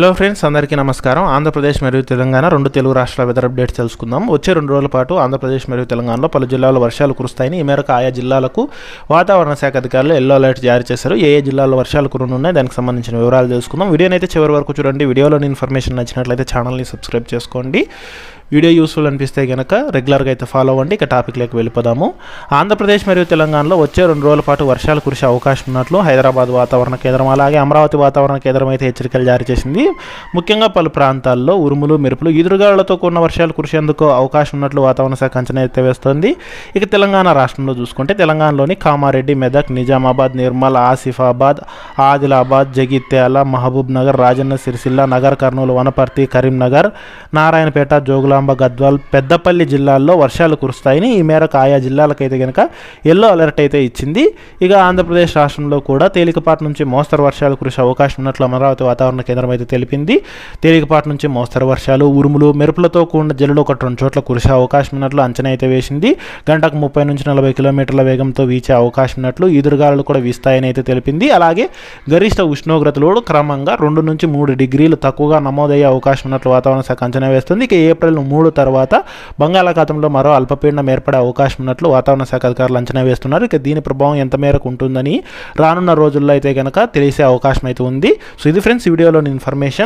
Hello friends అందరికీ నమస్కారం. ఆంధ్రప్రదేశ్ మరియు తెలంగాణ రెండు తెలుగు రాష్ట్రాల వెదర్ అప్డేట్స్ తెలుసుకుందాం. వచ్చే రెండు రోజుల పాటు ఆంధ్రప్రదేశ్ మరియు తెలంగాణలో పలు జిల్లాల్లో వర్షాలు కురుస్తాయని ఈ మేరకు ఆయా జిల్లాలకు వాతావరణ శాఖ అధికారులు ఎల్లో అలర్ట్ జారీ చేశారు. ఏ ఏ జిల్లాల్లో వర్షాలు కురనున్నాయి దానికి సంబంధించిన వివరాలు తెలుసుకుందాం. వీడియోనైతే అయితే చివరి వరకు చూడండి. వీడియోలోని ఇన్ఫర్మేషన్ నచ్చినట్లయితే ఛానల్ని సబ్స్క్రైబ్ చేసుకోండి. వీడియో యూస్ఫుల్ అనిపిస్తే కనుక రెగ్యులర్గా అయితే ఫాలో అవ్వండి. ఇక టాపిక్లోకి వెళ్ళిపోదాము. ఆంధ్రప్రదేశ్ మరియు తెలంగాణలో వచ్చే రెండు రోజుల పాటు వర్షాలు కురిసే అవకాశం ఉన్నట్లు హైదరాబాద్ వాతావరణ కేంద్రం అలాగే అమరావతి వాతావరణ కేంద్రం అయితే హెచ్చరికలు జారీ చేసింది. ముఖ్యంగా పలు ప్రాంతాల్లో ఉరుములు మెరుపులు ఈదురుగాలులతో కూడిన వర్షాలు కురిసేందుకు అవకాశం ఉన్నట్లు వాతావరణ శాఖ అంచనా అయితే వేస్తోంది. ఇక తెలంగాణ రాష్ట్రంలో చూసుకుంటే తెలంగాణలోని కామారెడ్డి మెదక్ నిజామాబాద్ నిర్మల్ ఆసిఫాబాద్ ఆదిలాబాద్ జగిత్యాల మహబూబ్ నగర్ రాజన్న సిరిసిల్ల నగర్ కర్నూలు వనపర్తి కరీంనగర్ నారాయణపేట జోగులాంబ గద్వాల్ పెద్దపల్లి జిల్లాల్లో వర్షాలు కురుస్తాయని ఈ మేరకు ఆయా జిల్లాలకైతే కనుక ఎల్లో అలర్ట్ అయితే ఇచ్చింది. ఇక ఆంధ్రప్రదేశ్ రాష్ట్రంలో కూడా తేలికపాటి నుంచి మోస్తరు వర్షాలు కురిసే అవకాశం ఉన్నట్లు అమరావతి వాతావరణ కేంద్రం అయితే తెలిపింది. తేలికపాటి నుంచి మోస్తరు వర్షాలు ఉరుములు మెరుపులతో కూడిన జల్లులు ఒకటి రెండు చోట్ల కురిసే అవకాశం ఉన్నట్లు అంచనా అయితే వేసింది. గంటకు ముప్పై నుంచి నలభై కిలోమీటర్ల వేగంతో వీచే అవకాశం ఉన్నట్లు ఈదురుగాలు కూడా వీస్తాయని అయితే తెలిపింది. అలాగే గరిష్ట ఉష్ణోగ్రతలు క్రమంగా రెండు నుంచి మూడు డిగ్రీలు తక్కువగా నమోదయ్యే అవకాశం ఉన్నట్లు వాతావరణ శాఖ అంచనా వేస్తుంది. ఇక ఏప్రిల్ మూడు తర్వాత బంగాళాఖాతంలో మరో అల్పపీడనం ఏర్పడే అవకాశం ఉన్నట్లు వాతావరణ శాఖ అధికారులు అంచనా వేస్తున్నారు. ఇక దీని ప్రభావం ఎంత మేరకు ఉంటుందని రానున్న రోజుల్లో అయితే కనుక తెలిసే అవకాశం అయితే ఉంది. సో ఇది ఫ్రెండ్స్ వీడియోలోని ఇన్ఫర్మేషన్.